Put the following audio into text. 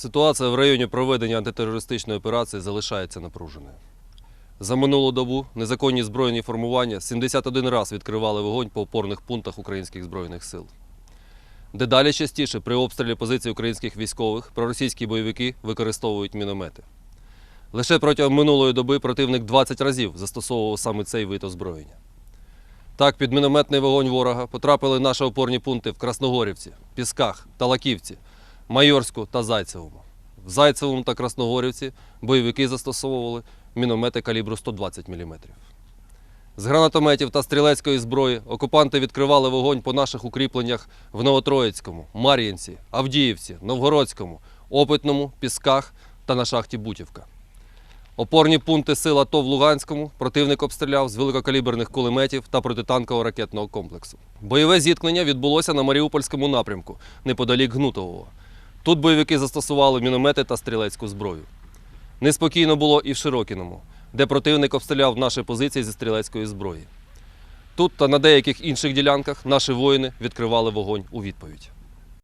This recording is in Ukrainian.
Ситуація в районі проведення антитерористичної операції залишається напруженою. За минулу добу незаконні збройні формування 71 раз відкривали вогонь по опорних пунктах українських збройних сил. Дедалі частіше при обстрілі позицій українських військових проросійські бойовики використовують міномети. Лише протягом минулої доби противник 20 разів застосовував саме цей вид озброєння. Так, під мінометний вогонь ворога потрапили наші опорні пункти в Красногорівці, Пісках, Талаківці, Майорську та Зайцевому. В Зайцевому та Красногорівці бойовики застосовували міномети калібру 120 мм. З гранатометів та стрілецької зброї окупанти відкривали вогонь по наших укріпленнях в Новотроїцькому, Мар'їнці, Авдіївці, Новгородському, Опитному, Пісках та на шахті Бутівка. Опорні пункти сил АТО в Луганському противник обстріляв з великокаліберних кулеметів та протитанкового ракетного комплексу. Бойове зіткнення відбулося на Маріупольському напрямку, неподалік Гнутового. Тут бойовики застосували міномети та стрілецьку зброю. Неспокійно було і в Широкіному, де противник обстріляв наші позиції зі стрілецької зброї. Тут та на деяких інших ділянках наші воїни відкривали вогонь у відповідь.